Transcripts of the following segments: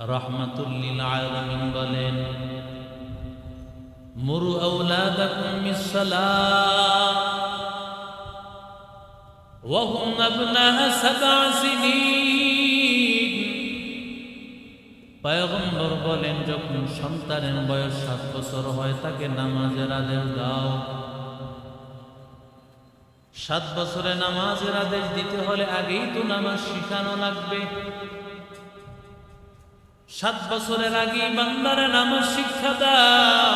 রহমাতুল্লিল বলেন, মুরু হুম পয়গম্বর বলেন, যখন সন্তানের বয়স সাত বছর হয়, তাকে নামাজের আদেশ দাও। সাত বছরে নামাজের আদেশ দিতে হলে আগেই তো নামাজ শিখানো লাগবে। সাত বছরের আগে বান্দারে নামাজ শিক্ষা দাও।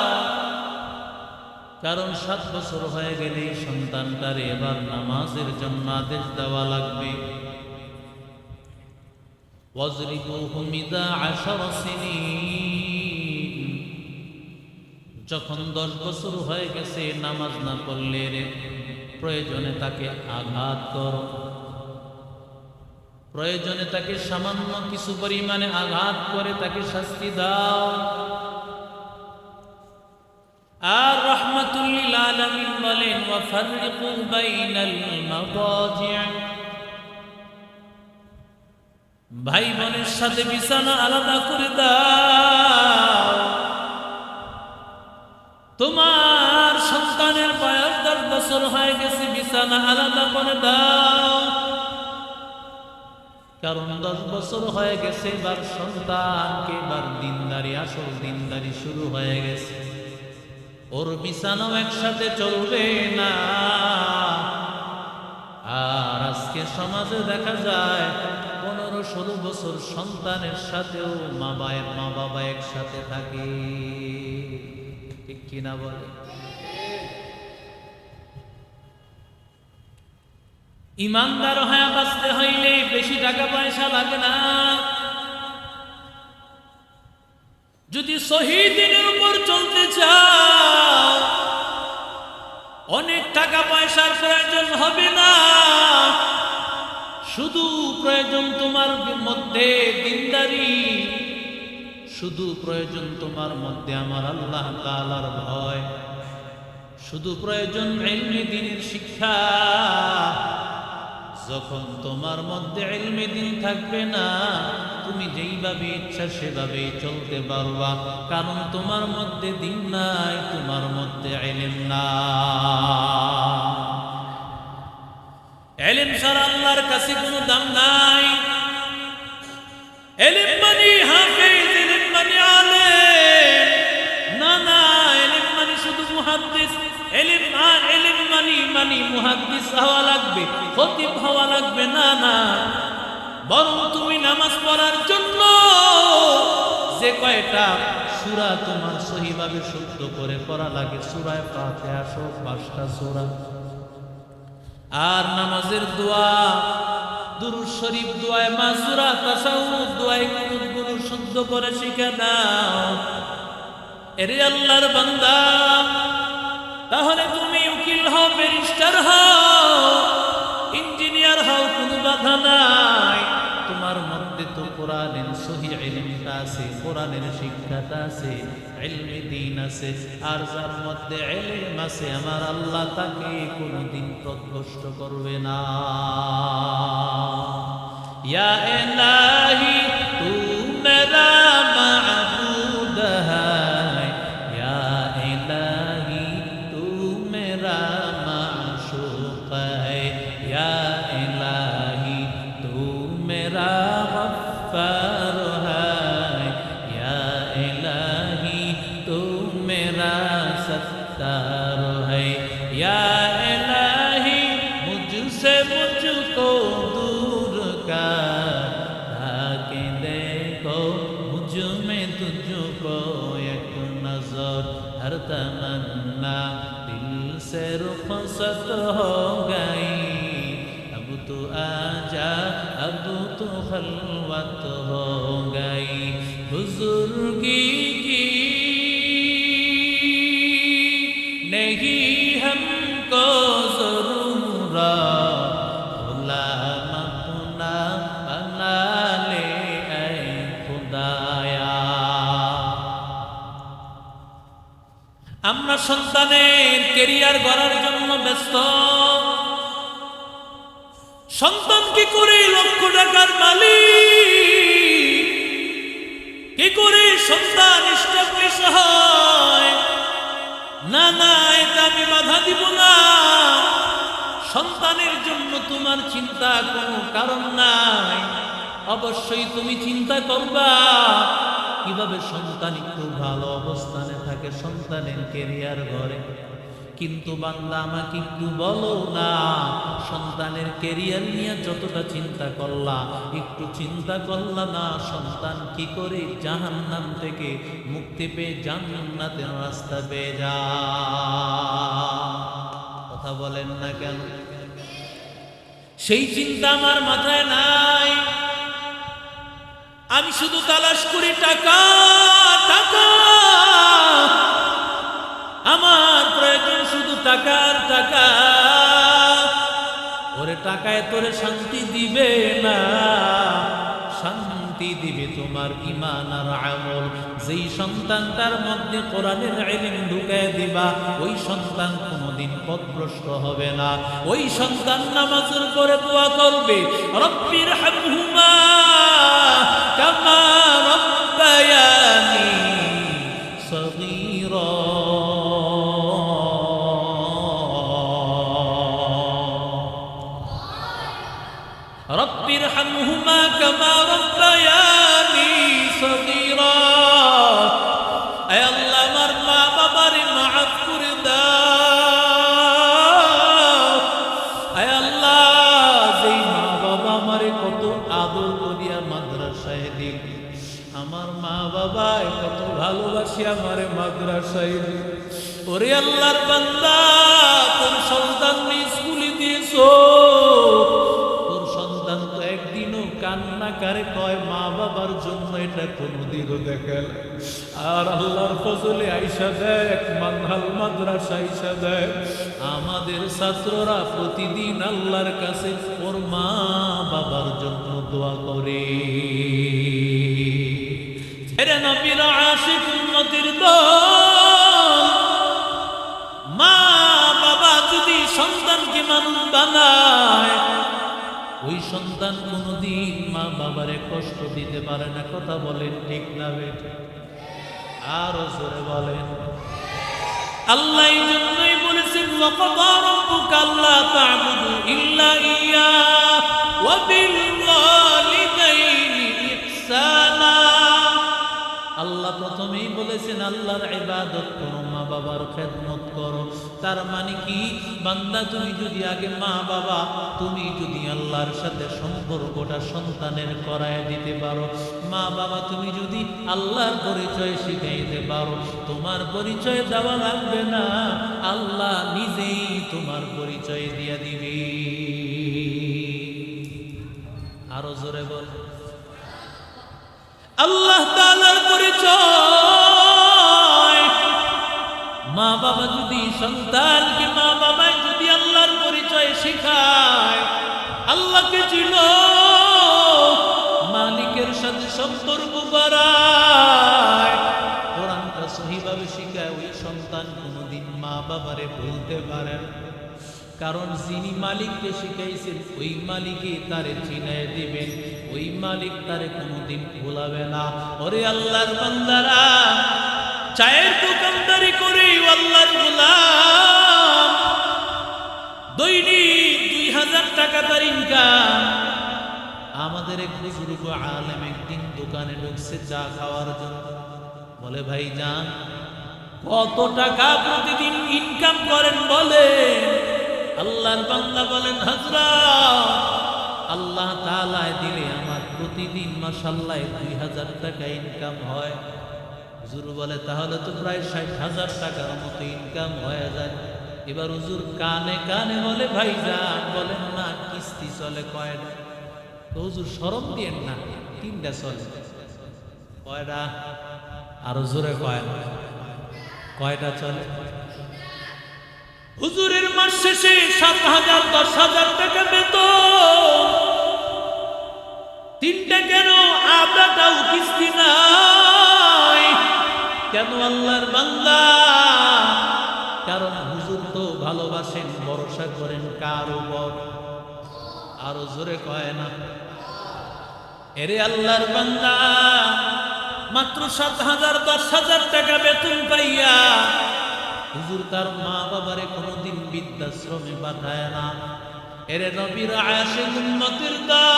কারণ সাত বছর হয়ে গেলেই সন্তানটার এবার নামাজের জন্য আদেশ দেওয়া লাগবে। যখন দশ বছর হয়ে গেছে, নামাজ না পড়লে প্রয়োজনে তাকে আঘাত করো। প্রয়োজনে তাকে সামান্য কিছু পরিমাণে আঘাত করে তাকে শাস্তি দাও। আর ভাই বোনের সাথে বিছানা আলাদা করে দাও। তোমার সন্তানের বয়স দশ বছর হয়ে গেছে, বিছানা আলাদা করে দাও। কারণ দশ বছর হয়ে গেছে এবার সন্তানকে এবার দিনদারি, আসল দিনদারি শুরু হয়ে গেছে। ওর বিছানাও একসাথে চলবে না। আর আজকে সমাজে দেখা যায়, পনেরো ষোলো বছর সন্তানের সাথেও মা বায়ের মা বাবা একসাথে থাকে। ঠিক কিনা বলে? ইমানদার হয়ে বাঁচতে হইলে বেশি টাকা পয়সা লাগে না। যদি শহীদিনের উপর চলতে চাও, অনেক টাকা পয়সার প্রয়োজন হবে না। শুধু প্রয়োজন তোমার মধ্যে দিনদারি, শুধু প্রয়োজন তোমার মধ্যে আমার আল্লাহ তাআলার ভয়, শুধু প্রয়োজন এলমে দিনের শিক্ষা। যখন তোমার মধ্যে এলমে দিন থাকবে না, তুমি যেইভাবে ইচ্ছা সেভাবেই চলতে পারবা। কারণ তোমার মধ্যে দিন নাই, তোমার মধ্যে এলেম না এলেম সারা আল্লাহর কাছে কোনো দাম নাই। এলেম মানে হাফেজ মানে আলেম। না না, এলেম মানে শুধু মুহাদ্দিস। এলেম আর এলেম মানে মানে মুহাদ্দিস হওয়া লাগবে হওয়া লাগবে, না না। বরং তুমি নামাজ পড়ার জন্য যে কয়টা সুরা তোমার সহিভাবে শুদ্ধ করে পড়া লাগে, সুরায় পাতে আসো পাঁচটা সুরা। আর নামাজের দোয়া, দুরুদ শরীফ দোয়ায় মাসুরা তাসাউদ দোয়ায় কুনুতগুলো শুদ্ধ করে শিখে দাও এরে আল্লাহর বান্দা তাহলে তুমি উকিল হও, ব্যারিস্টার হও, ইঞ্জিনিয়ার হও, কোনো বাধা নাই। তোমার মধ্যে তো কোরআনের সহি আছে, কোরআনের শিক্ষাটা আছে দিন আছে, আর যার মধ্যে আছে, আমার আল্লাহ তাকে কোনোদিন প্রকষ্ট করবে না। ইয়া ইলাহি তু মেরা देखो मुझ में तुझको एक नजर हर तमन्ना दिल से रुखसत हो गई अब तो आजा अब तो खलवत हो गई बुजुर्गी সন্তানের কেরিয়ার গড়ার জন্য ব্যস্ত। সন্তান কি করে লক্ষ টাকার মালিক? কি করে সন্তান ইস্টাবলিশ হয়? না না, এটা আমি বাধা দিব না। সন্তানের জন্য তোমার চিন্তা কোনো কারণ নাই। অবশ্যই তুমি চিন্তা করবা। কীভাবে সন্তান একটু ভালো অবস্থানে থাকে সন্তানের কেরিয়ার ঘরে কিন্তু বান্দা, আমাকে একটু বলো না, সন্তানের কেরিয়ার নিয়ে যতটা চিন্তা করলা, একটু চিন্তা করলা না, সন্তান কি করে জাহান্নাম থেকে মুক্তি পেয়ে জান্নাতের রাস্তা পেয়ে যা কথা বলেন না কেন? সেই চিন্তা আমার মাথায় নাই। আমি শুধু তালাশ করি, টাকা টাকা। আমার প্রয়োজন শুধু টাকার টাকা। ওরে টাকায় তোরে শান্তি দিবে না। শান্তি দিবে তোমার ইমান আর আমল। যেই সন্তানটার মধ্যে কোরআনের ইলম ঢুকায় দিবা, ওই সন্তান কোনোদিন পথভ্রষ্ট হবে না। ওই সন্তান নামাজের পরে দোয়া করবে রব্বির হামহুমা البيان صغيرا. رب ارحمهما كما ভালোবাসি আমারে মাদ্রাসায়। ওরে আল্লাহর বান্দা, তোর সন্তান স্কুলে দিয়েছ। তোর সন্তান তো একদিনও কান্না কারে, কয়, মা বাবার জন্য এটা কোনোদিনও দেখে না। আর আল্লাহর ফজলে আইসা দেখ মানহাল মাদ্রাসা আইসা দেয় আমাদের ছাত্ররা প্রতিদিন আল্লাহর কাছে ওর মা বাবার জন্য দোয়া করে। আশিক। উন্নতির দল। মা বাবা যদি সন্তানকে বানায়, ওই সন্তান কোনোদিন মা বাবারে কষ্ট দিতে পারে না। কথা বলেন ঠিক না আরও জোরে বলেন। আল্লাহ বলেছেন ওয়াকাদা বলেছেন, আল্লাহর ইবাদত করো মা বাবার খেদমত করো। তার মানে কি? বান্দা, তুমি যদি আগে মা বাবা তুমি যদি আল্লাহর সাথে সম্পর্কটা সন্তানের করায় দিতে পারো। মা বাবা তুমি যদি আল্লাহর পরিচয় শিখাইতে পারো, তোমার পরিচয় দেওয়া লাগবে না। আল্লাহ নিজেই তোমার পরিচয় দিয়ে দিবে। আরও জোরে বল। আল্লাহ তাআলার পরিচয় মা বাবা যদি সন্তানকে মা বাবা যদি আল্লাহর পরিচয় শেখায়, আল্লাহকে চিন, মালিকের সাথে সম্পর্ক বাড়ায় কোরআনটা সহিভাবে শিখায়, ওই সন্তান কোনোদিন মা বাবারে বলতে পারেন কারণ যিনি মালিককে শিখাইছেন, ওই মালিকে তারে চিনায় দিবেন ওই মালিক তারে কোনোদিন ভোলাবে না। ওরে আল্লাহর বান্দারা চায়ের দোকানদারি করে আল্লাহর গোলাম। দৈনিক দুই হাজার টাকা তার ইনকাম আমাদের এক বুজুর্গ আলেম একদিন দোকানে ঢুকছে চা খাওয়ার জন্য। বলে, ভাই যান, কত টাকা প্রতিদিন ইনকাম করেন বলে আল্লাহর বান্দা বলেন হাজরা আল্লাহ তালায় দিলে আমার প্রতিদিন মাসাল্লাহ দুই হাজার টাকা ইনকাম হয়। হুজুর বলে, তাহলে তো প্রায় ষাট হাজার টাকার মতো ইনকাম হয়ে যায়। এবার হুজুর কানে কানে বলে ভাই যান বলেন না, কিস্তি চলে কয়টা তো হুজুর সরম দিয়েন না তিনটা চলে। কয়টা আরও জোরে কয়। কয়টা চলে? হুজুরের মাস শেষে সাত হাজার, দশ হাজার টাকা বেতন। তিনটা কেন আদাটাও কিস্তি নাই কেন আল্লাহর বান্দা? কারণ হুজুর তো ভালোবাসেন, ভরসা করেন কার উপর? আরও জোরে কয় না। এরে আল্লাহর বান্দা, মাত্র সাত হাজার, দশ হাজার টাকা বেতন পাইয়া হুজুর তার মা বাবারে কোনোদিন বৃদ্ধাশ্রমে পাঠায় না। এরে নবীর আয়াসে উন্নতির দল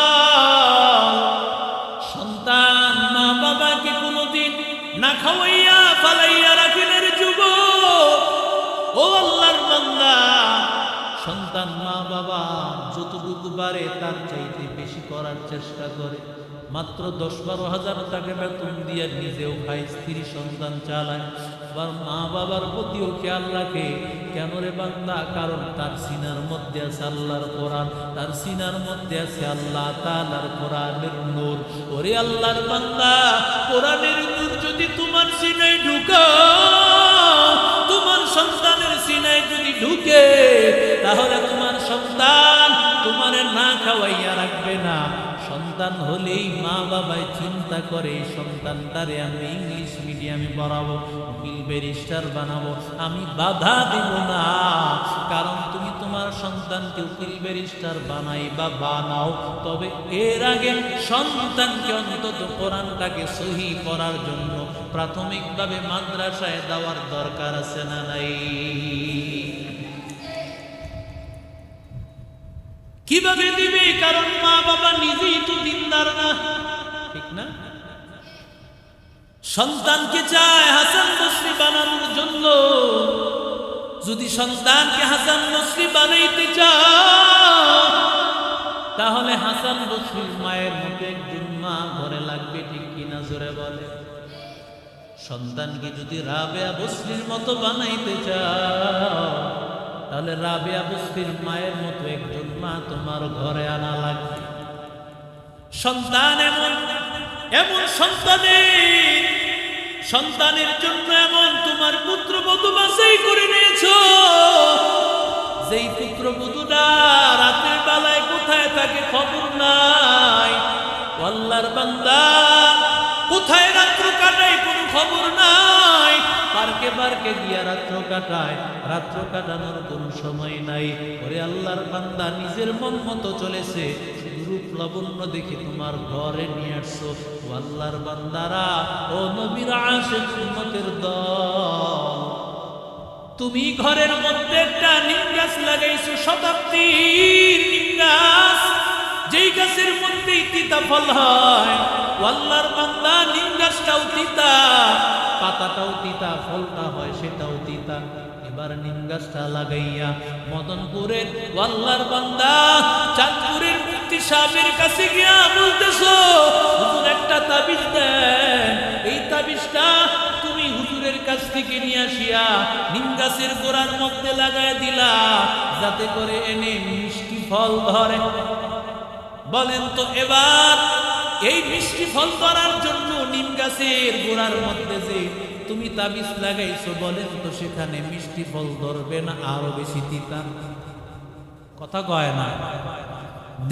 সন্তান মা বাবা যতটুকু তার চাইতে বেশি করার চেষ্টা করে। মাত্র দশ বারো হাজার টাকা বেতন দিয়ে নিজেও স্ত্রী সন্তান চালায়। আবার মা বাবার প্রতিও খেয়াল রাখে, কেন রে বান্দা? কারণ তার সিনার মধ্যে আছে আল্লাহর কোরআন, তার সিনার মধ্যে আছে আল্লাহ তালার কোরআনের নূর। ওরে আল্লাহর বান্দা, কোরআনের নূর যদি তোমার তোমার সন্তানের সিনায় যদি ঢুকে, তাহলে তোমার সন্তান তোমারে না খাওয়াইয়া রাখবে না। সন্তান হলেই মা বাবাই চিন্তা করে, এই সন্তানটারে আমি ইংলিশ মিডিয়ামে পড়াবো উকিল ব্যারিস্টার বানাবো, আমি বাধা দেব না। কারণ তুমি তোমার সন্তানকে উকিল ব্যারিস্টার বানাই বা বানাও। তবে এর আগে সন্তানকে অন্তত কোরআনটাকে সহি করার জন্য প্রাথমিকভাবে মাদ্রাসায় দেওয়ার দরকার আছে না নাই? কীভাবে দিবে? কারণ মা বাবা নিজেই তো দিনদার না। ঠিক না? সন্তানকে চায় হাসান বসরি বানানোর জন্য। যদি সন্তানকে হাসান বসরি বানাইতে চাও তাহলে হাসান বসরির মায়ের মতো একজন মা ঘরে লাগবে, ঠিক কিনা জোরে বলে সন্তানকে যদি রাবেয়া বসরির মতো বানাইতে চাও, তাহলে রাবেয়া বস্তির মায়ের মতো একজন মা তোমার ঘরে আনা লাগবে। সন্তান এমন এমন সন্তানের সন্তানের জন্য এমন তোমার পুত্রবধূ বাছাই করে নিয়েছ, যেই পুত্রবধূটা রাতের বেলায় কোথায় থাকে খবর নাই। বান্দা কোথায় রাত্র কাটায়, কোনো খবর নাই। পার্কে পার্কে গিয়া রাত্র কাটায়। রাত্র কাটানোর কোনো সময় নাই। ওরে আল্লাহর বান্দা, নিজের মন মতো চলেছে। রূপ লাবণ্য দেখে তোমার ঘরে নিয়ে আসছো। ও আল্লাহর বান্দারা, ও নবীর আসে তুমি ঘরের মধ্যে একটা নিম গাছ লাগাইছো শতাব্দী নিম যেই গাছের মধ্যেই তিতা ফল হয় আল্লাহর বান্দা নিম গাছটাও তিতা, পাতাটাও তিতা, ফলটা হয় সেটাও তিতা। এবার নিম গাছটা লাগাইয়া মদনপুরের ও আল্লাহর বান্দা চাঁদপুরের মুক্তি সাহেবের কাছে গিয়া বলতেছো, হুজুর একটা তাবিজ দেন। এই তাবিজটা তুমি হুজুরের কাছ থেকে নিয়ে আসিয়া নিম গাছের গোড়ার মধ্যে লাগায় দিলা, যাতে করে এনে মিষ্টি ফল ধরে। বলেন তো এবার এই মিষ্টি ফল ধরার জন্য নিম গাছের গোড়ার মধ্যে যে তুমি তাবিজ লাগাইছো বলেন তো সেখানে মিষ্টি ফল ধরবে না, আরও বেশি তিতা। কথা কয় না।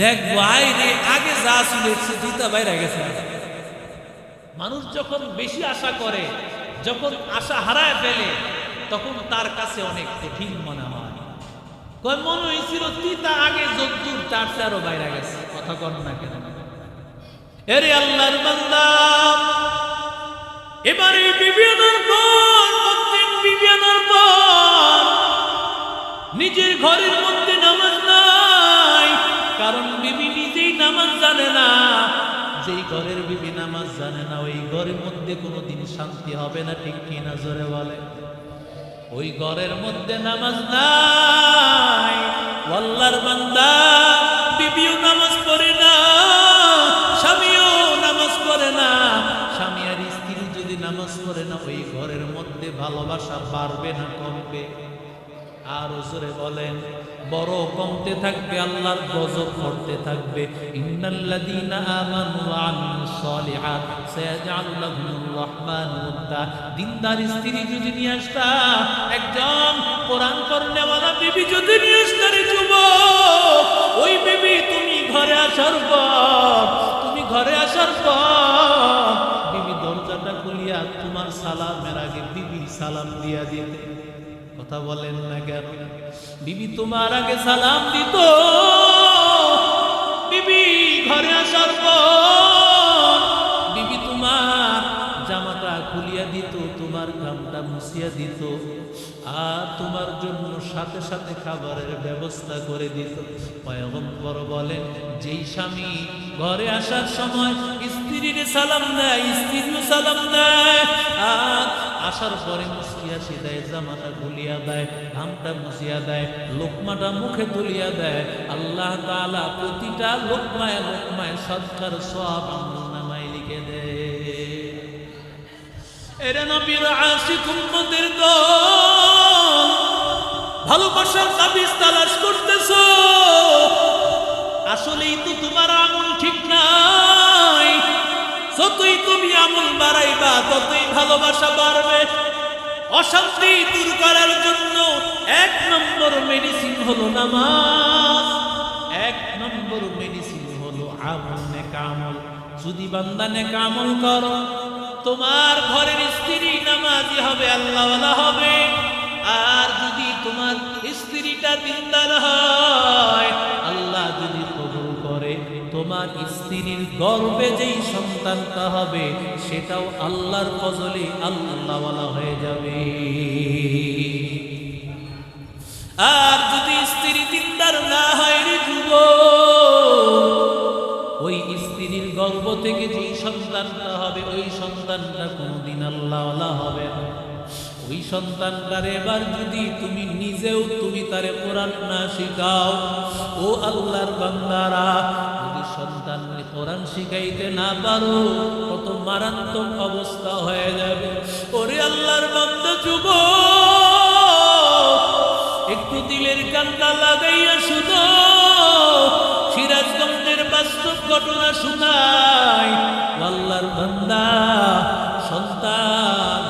দেখব আইরে আগে যা ছিল তিতা বাইরে গেছে। মানুষ যখন বেশি আশা করে, যখন আশা হারায় ফেলে, তখন তার কাছে অনেক কঠিন মনে হয়। মনে হয়েছিল তিতা আগে যদ্দুর তার চারও বাইরে গেছে। কথা কন না কেন। আল্লাহর বান্দা। এবারে নিজের ঘরের মধ্যে নামাজ নাই, কারণ বিবি নিজেই নামাজ জানে না। যেই ঘরের বিবি নামাজ জানে না, ওই ঘরের মধ্যে কোনো দিন শান্তি হবে না, ঠিক কিনা জোরে বলে। ওই ঘরের মধ্যে নামাজ নাই। আল্লাহর বান্দা, বিবিও নামাজ পড়ে না, ওই ঘরের মধ্যে ভালোবাসা বাড়বে না কমবে। আর জোরে বলেন, বড় কমতে থাকবে, আল্লাহর গজব করতে থাকবে। স্ত্রী যদি কোরআন যদি নিয়ে ওই বিবি তুমি ঘরে আসার পর, তুমি ঘরে আসার পর খুলিয়া তোমার সালামের আগে বিবি সালাম দিয়া দিতে। কথা বলেন না কেন? বিবি তোমার আগে সালাম দিত। বিবি ঘরে আসার পর ঘামটা মুছিয়া দিত আর তোমার জন্য সাথে সাথে খাবারের ব্যবস্থা করে দিত। পয়গম্বর বলেন, যেই স্বামী ঘরে আসার সময় স্ত্রীর সালাম দেয়, স্ত্রীও সালাম দেয়, আর আসার পরে মুসকিয়া দেয় জামাটা খুলিয়া দেয়, ঘামটা মুছিয়া দেয়, লোকমাটা মুখে তুলিয়া দেয়। আল্লাহ তাআলা প্রতিটা লোকমায় লোকমায় সৎকার সব এরে নবীর আশিক উম্মতের দল, ভালোবাসার তাবিজ তালাশ করতেছো। আসলেই তো তোমার আমল ঠিক যতই তুমি আমল বাড়াইবা, ততই ভালোবাসা বাড়বে। অশান্তি দূর করার জন্য এক নম্বর মেডিসিন হলো নামাজ, এক নম্বর মেডিসিন হলো আমল নেক আমল। যদি বান্দা নেক আমল করো তোমার ঘরের স্ত্রী নামাজি হবে, আল্লাহওয়ালা হবে। আর যদি তোমার স্ত্রীটা দিনদার হয়, আল্লাহ যদি কবুল করে, তোমার স্ত্রীর গর্বে যেই সন্তানটা হবে, সেটাও আল্লাহর ফজলে আল্লাহওয়ালা হয়ে যাবে। আর যদি স্ত্রী দিনদার না হয় রে যুবক গর্ভ থেকে যেই সন্তানটা হবে, ওই সন্তানটা কোনোদিন আল্লাহ হবে না। ওই সন্তানটার এবার যদি তুমি নিজেও তুমি তারে কোরআন না শিখাও, ও আল্লাহর বান্দারা, যদি সন্তান কোরআন শিখাইতে না পারো, কত মারাত্মক অবস্থা হয়ে যাবে। ওরে আল্লাহর বান্দা যুবক, একটু দিলের কান্না লাগাইয়া শুনো। সিরাজগঞ্জের বাস্তব ঘটনা শুনাই। আল্লাহর বান্দা, সন্তান,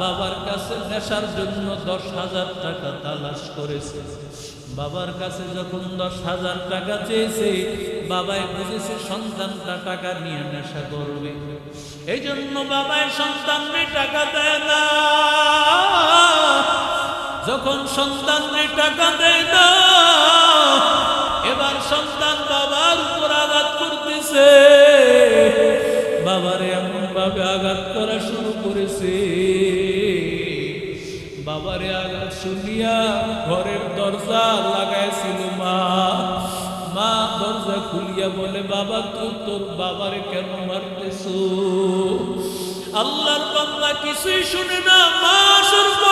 বাবার কাছে নেশার জন্য দশ হাজার টাকা তালাশ করেছে। বাবার কাছে যখন দশ হাজার টাকা চেয়েছে, বাবাই বুঝেছে সন্তানটা টাকা নিয়ে নেশা করবে। এই জন্য বাবাই সন্তানকে টাকা দেয় না। যখন সন্তানকে টাকা দেয় না, এবার সন্তান করতেছে বাবারে এমন ভাবে আঘাত করা শুরু করেছে। বাবারে, আঘাত শুনিয়া ঘরের দরজা লাগাইছিল মা। মা দরজা খুলিয়া বলে, বাবা তুই তোর বাবারে কেন মারতেছ? আল্লাহর বান্দা কিছুই শুনে না, মা সর্ব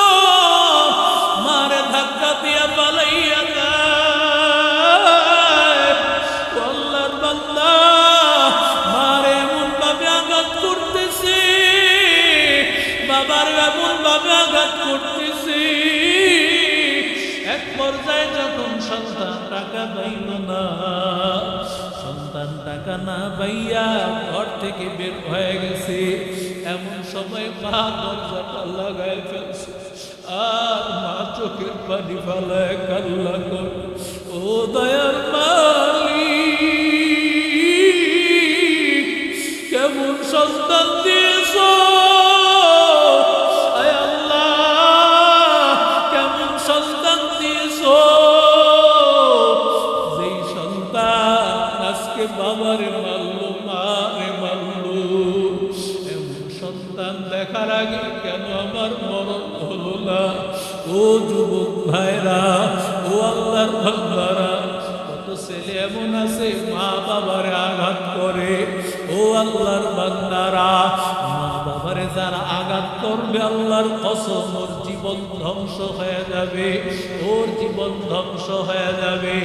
আজকে বাবার মারল, মারে মারল। এমন সন্তান দেখার আগে কেন আমার মরণ হলো না? ও যুবক ভাইরা, ও আল্লাহর বান্দারা কত ছেলে এমন আছে, মা বাবার আঘাত করে। ও আল্লাহর বান্দারা বাবারে যারা আঘাত করবে, আল্লাহর কসম, ওর জীবন ধ্বংস হয়ে যাবে। ওর জীবন ধ্বংস হয়ে যাবে।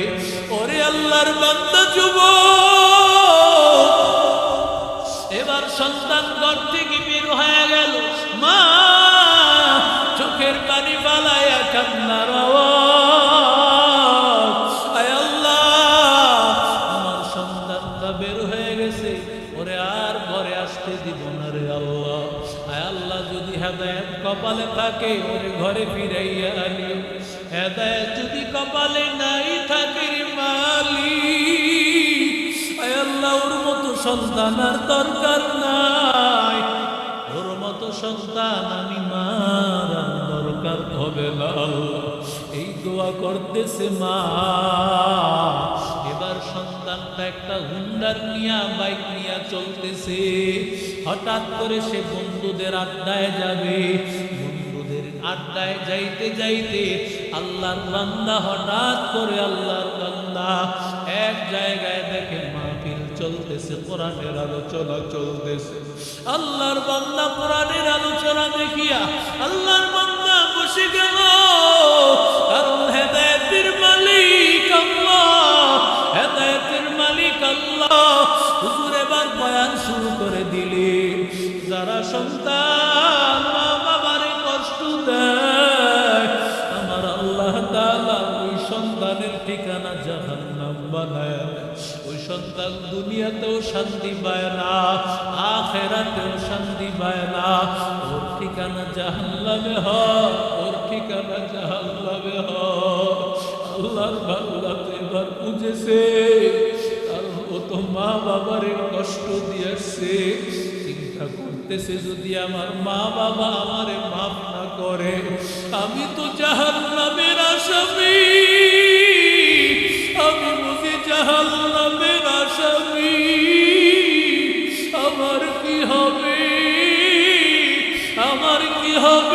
ওরে আল্লাহর বান্দা যুব এবার সন্তান ঘর থেকে বের হয়ে গেল। মা, চোখের পানি পালাইয়া কান্নার আওয়াজ। হেদায়ত কপালে থাকে, ওরে ঘরে ফিরাইয়া আনি। হেদায়ত যদি কপালে নাই থাকে মালি আল্লাহ, ওর মতো সন্তান আর দরকার নাই। ওর মতো সন্তান আমি মারার দরকার হবে না। এই দোয়া করতেছে মা এবার একটা হুন্ডার নিয়া, বাইক নিয়া চলতেছে। হঠাৎ করে সে বন্ধুদের আড্ডায় যাবে। বন্ধুদের আড্ডায় যাইতে যাইতে আল্লাহর বান্দা, হঠাৎ করে আল্লাহর বান্দা এক জায়গায় দেখে মাহফিল চলতেছে, কোরআনের আলোচনা চলতেছে। আল্লাহর বান্দা কোরআনের আলোচনা দেখিয়া আল্লাহর বান্দা বসে গেল। কারণ সন্তান, মা বাবারে কষ্ট দেয়। আমার আল্লাহ তাআলা ওই সন্তানের ঠিকানা জাহান্নাম বানায়। ওই সন্তান দুনিয়াতেও শান্তি পায় না, আখেরাতেও শান্তি পায় না। ওর ঠিকানা জাহান্নামে হয় ওর ঠিকানা জাহান্নামে হয় আল্লাহর বাংলা তো এবার বুঝেছে, কারণ ও তো মা বাবারে কষ্ট দিয়েছে। করতেছে যদি আমার মা বাবা আমারে মাফ না করে, আমি তো জাহান্নামের আসামি। আমি বুঝি জাহান্নামের আসামি। আমার কি হবে? আমার কি হবে?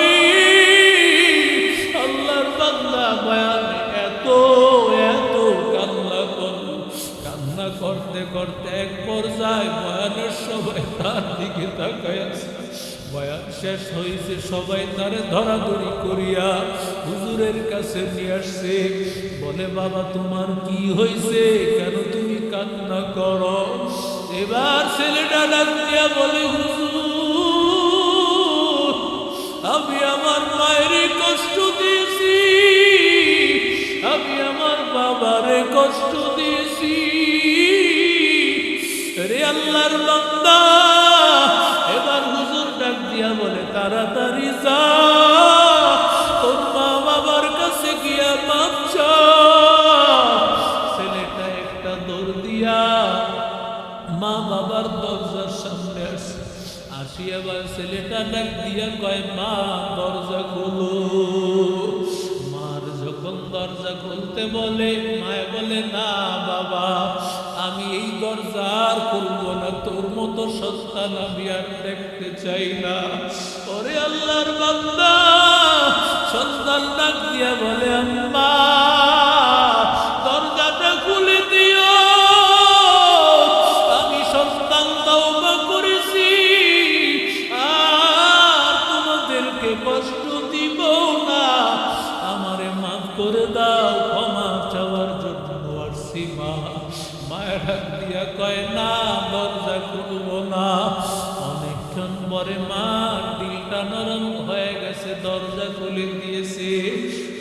করতে এক পর্যায়ে বয়ানের সবাই তার দিকে তাকায়। বয়ান শেষ হয়েছে, সবাই তারে ধরাধরি করিয়া হুজুরের কাছে নিয়ে আসছে। বলে, বাবা, তোমার কি হয়েছে? কেন তুমি কান্না করো? এবার ছেলেটা ডাক দিয়া বলে আমি আমার মায়ের কষ্ট দিয়েছি। আমি আমার বাবারে কষ্ট রে আল্লাহর বান্দা এবার হুজুর ডাক দিয়া বলে, তাড়াতাড়ি যা, তোর মা বাবার কাছে গিয়া মাপ ছেলেটা একটা দৌড় দিয়া মা বাবার দরজার সামনে আসে। আসি আবার ছেলেটা ডাক দিয়া কয়, মা, দরজা খোলো। মার যখন দরজা খুলতে বলে, মায় বলে, না খুলবো না, তোর মতো সন্তান আমি আর দেখতে চাই না। ওরে আল্লাহর সন্তান ডাক দিয়া বলে, আম্মা আমি সন্তান করেছি, আর তোমাদেরকে না। আমারে করে দাও, ক্ষমা চাওয়ার জন্য আসছি, মা। মায়ের হাত দিয়া কয়, না, দরজা খুলবো না। অনেকক্ষণ পরে মা দিলটা নরম হয়ে গেছে, দরজা খুলে দিয়েছে।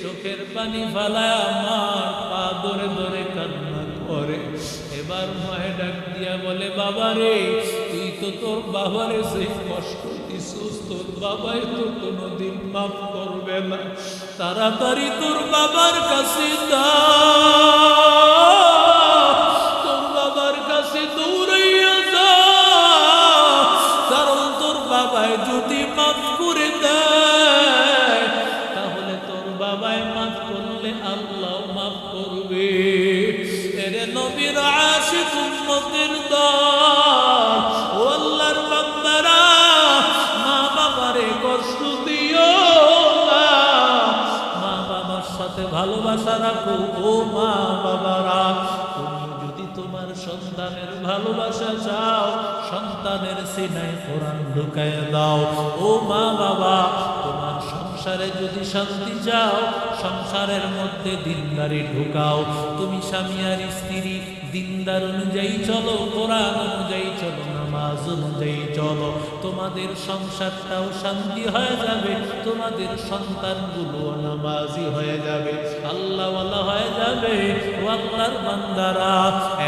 চোখের পানি ফালায় আমার পা ধরে ধরে কান্না করে। এবার মায়ের ডাক দিয়া বলে, বাবা রে, তুই তো তোর বাবারে সেই কষ্ট দিছিস বাবাই তো কোনোদিন মাফ করবে না। তাড়াতাড়ি তোর বাবার কাছে দা রাখো ও মা বাবারা। তুমি যদি তোমার সন্তানের ভালোবাসা চাও, সন্তানের সিনায় কোরআন ঢুকায় দাও। ও মা বাবা সংসারে যদি শান্তি চাও, সংসারের মধ্যে দিনদারি ঢুকাও। তুমি স্বামী আর স্ত্রী, দিনদার অনুযায়ী চলো, কোরআন অনুযায়ী চলো, নামাজ অনুযায়ী চলো। তোমাদের সংসারটাও শান্তি হয়ে যাবে, তোমাদের সন্তানগুলো নামাজি হয়ে যাবে, আল্লাহওয়ালা হয়ে যাবে আল্লাহর বান্দারা।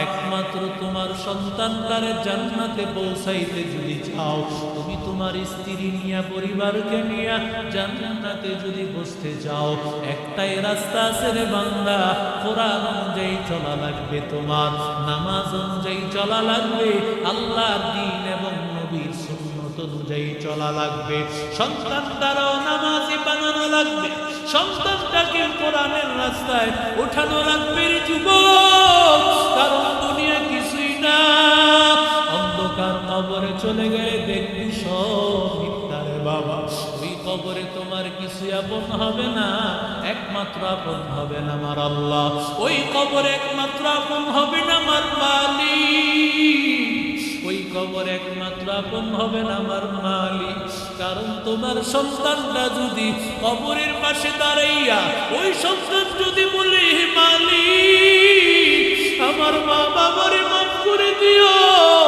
একমাত্র তোমার সন্তানটারে জান্নাতে পৌঁছাইতে যদি চাও, তুমি তোমার স্ত্রী নিয়া, পরিবারকে নিয়ে জান্নাতে যদি বসতে চাও একটাই রাস্তা আছে রে বান্দা, কোরআন অনুযায়ী চলা লাগবে তোমার, নামাজ অনুযায়ী চলা লাগবে, আল্লাহর দিন এবং নবীর সুন্নত অনুযায়ী চলা লাগবে। সন্তান দ্বারাও নামাজি বানানো লাগবে, সন্তানটাকে কোরআনের রাস্তায় ওঠানো লাগবে রে যুবক, কারণ দুনিয়া কিছুই না। অন্ধকার কবরে চলে গেলে দেখবি সব বাবা। কবরে তোমার কিছু আপন হবে না, একমাত্র আপন হবে না আমার আল্লাহ। ওই কবরে একমাত্র আপন হবে না আমার মালিক। ওই কবর একমাত্র আপন হবে না আমার মালিক। কারণ তোমার সন্তানটা যদি কবরের পাশে দাঁড়াইয়া ওই সন্তান যদি বলে, "হে মালিক, আমার মা বাবারে মাফ করে দিও।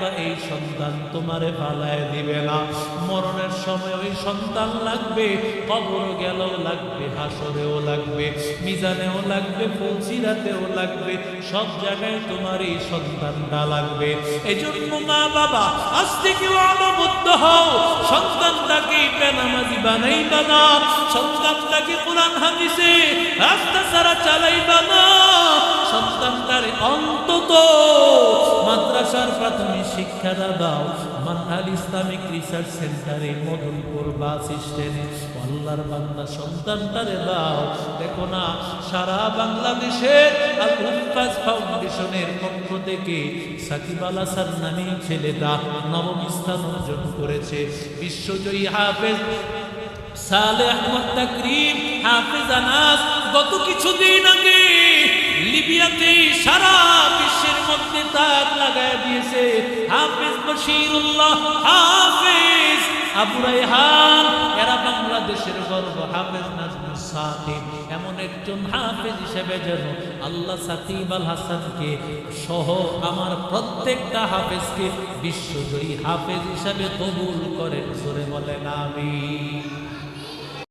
তাকায় এই সন্তান তোমারে ফালায় দিবে না। মরণের সময় ওই সন্তান লাগবে কবর গেলেও লাগবে, হাসরেও লাগবে, মিজানেও লাগবে ফৌজিরাতেও লাগবে, সব জায়গায় তোমার এই সন্তানটা লাগবে। এজন্য মা বাবা আজ থেকে অনবদ্য হও। সন্তানটাকে বেনামাজি বানাইবা না। সন্তানটাকে কোরআন হাদিসে রাস্তা ছাড়া চালাইবা না। সন্তানটারে অন্তত মাদ্রাসার প্রাথমিক শিক্ষাটা দাও। মানহাল ইসলামিক রিসার্চ সেন্টারে মদনপুর বাস স্ট্যান্ডে আল্লাহর বান্দা সন্তানটারে দাও। দেখো না, সারা বাংলাদেশের ফাউন্ডেশনের পক্ষ থেকে সাকিব আল হাসান নামী ছেলেটা নবম স্থান অর্জন করেছে। বিশ্বজয়ী হাফেজ সালে আহমদ তাকরিম হাফেজ আনাস, গত কিছুদিন আগে লিবিয়াতে সারা বিশ্বের মধ্যে তাক লাগায় দিয়েছে। হাফেজ বশিরুল্লাহ, হাফেজ আবু রায়হান, এরা বাংলাদেশের গর্ব, হাফেজ নাজমুল সাকিব এমন একজন হাফেজ হিসেবে যেন আল্লাহ সাকিব আল হাসানকে সহ আমার প্রত্যেকটা হাফেজকে বিশ্বজয়ী হাফেজ হিসাবে কবুল করেন। সরে বলেন আমি